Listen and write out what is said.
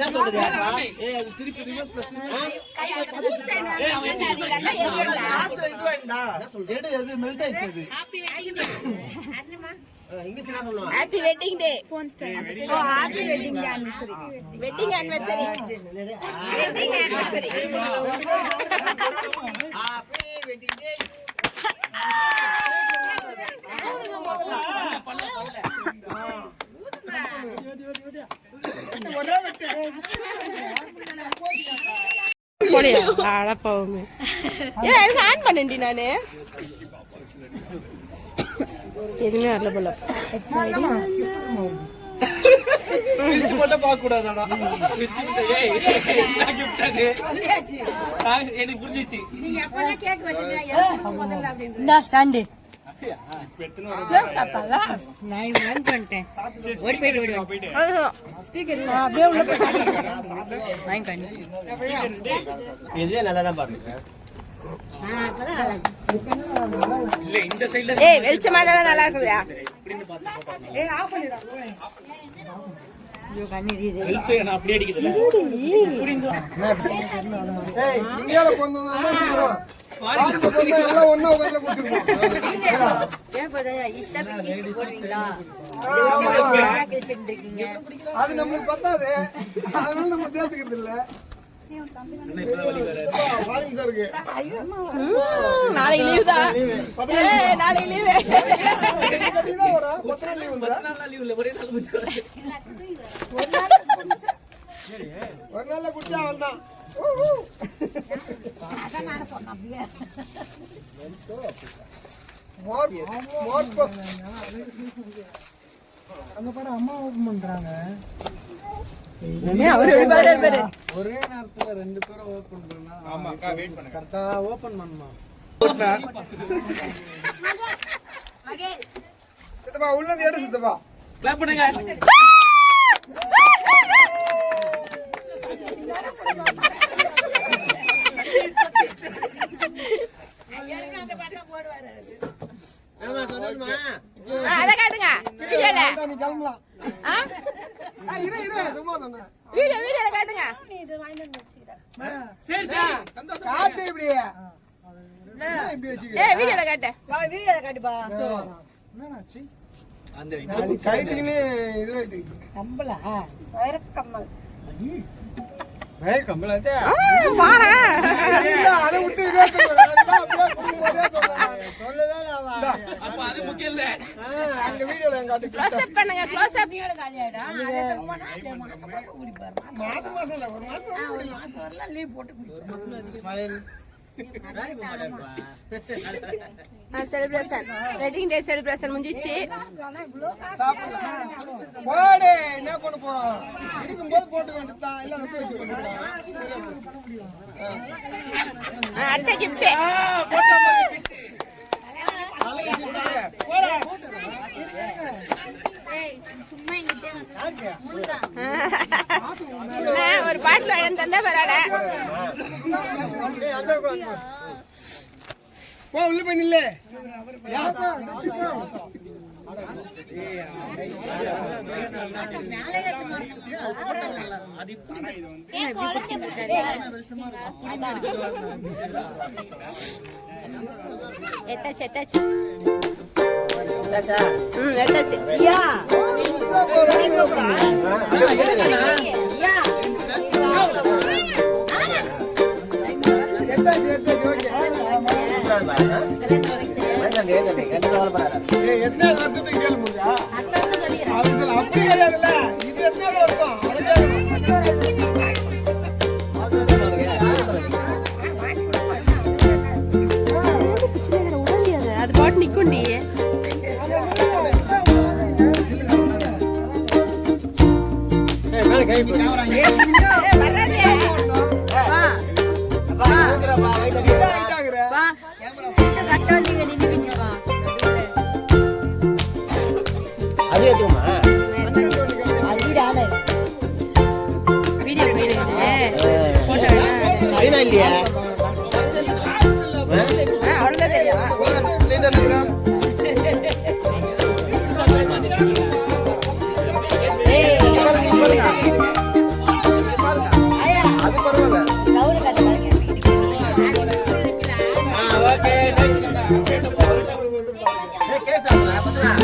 ஏய் அது திருப்பி ரிவர்ஸ்ல ஆத்துல இது வேண்டா எடு எது மெல்ட் ஆயிடுச்சு அது happy wedding day wedding anniversary wedding anniversary போடியா அடப்பாவுமே ஏ எதுக்கு ஆன் பண்ணேன்டி நானு எதுவுமே வரல போல எனக்கு புரிஞ்சிச்சு இந்தா ஸ்டாண்டு அப்படியே உள்ள இதுவே நல்லா தான் பாருங்க இல்ல இந்த சைடுல ஏய் வெளிச்சமா நல்லா இருக்குதா வெளிச்சம் நான் அப்படியே அடிக்குதுல ஏய் இந்தியால கொண்டு வந்தா பாஸ்ட் கொண்டு எல்லாம் ஒண்ணா உட்கார்ந்து குடிச்சிருக்கோம் அது நமக்கு பத்தாது அதனால நம்ம தேர்த்துக்கிறது இல்ல. பாருங்க சார் இருக்கு நாளைக்கு லீவு தான் நாளைக்கு லீவு எப்படி பாரு பாரு ஒரே நேரத்துல ரெண்டு பேரும் ஓபன் பண்ணா ஆமா வெயிட் ஓபன் பண்ணுமா? சித்தப்பா உள்ளது எடு சித்தப்பா. கிளாப் பண்ணுங்க. அதை காட்டுங்க. வீடியோல. வீடியோ வீடியோல காட்டுங்க. சரி சரி. சந்தோஷம் காட்டு இப்படி. ஏய் வீடியோல காட்டு. என்னாச்சு? அந்த அது கைட்டுக்குன்னு இதுவாயிட்டு ஆ, பாரேன். இல்ல, அதை விட்டு இதே அப்ப அது முக்கியம் இல்ல. வீடியோல என் காட்டு க்ளோஸ் அப் பண்ணுங்க க்ளோஸ் அப் மாசம் மாசம் இல்ல ஒரு மாசம் smile celebration wedding day celebration முடிஞ்சிச்சு. சாப்பிடலாம் போடு என்ன பண்ண போறோம்? இருக்கும்போது போட்டு வேண்டியதுதான். இல்ல நுட்டு வச்சு கொண்டுக்கலாம். ஆ, அடுத்த கிஃப்ட் ஒரு பாட்டில் வாங்கி தந்தா பரவாயில்ல. போ உள்ள போய் நில்லு. எத்தாச்சு எத்தாச்சு ம் எத்தாச்சு எத்தாச்சு எத்தாச்சு ஓகே ஏய் எத்தனை வருஷத்துக்கு கேள்வி அப்படி கிடையாதுல்ல இது எத்தனை வருஷம் அது பாட்டு நிக்குண்டி அது ஏத்துக்குமா இல்லையா? கேஸ் ஆகுது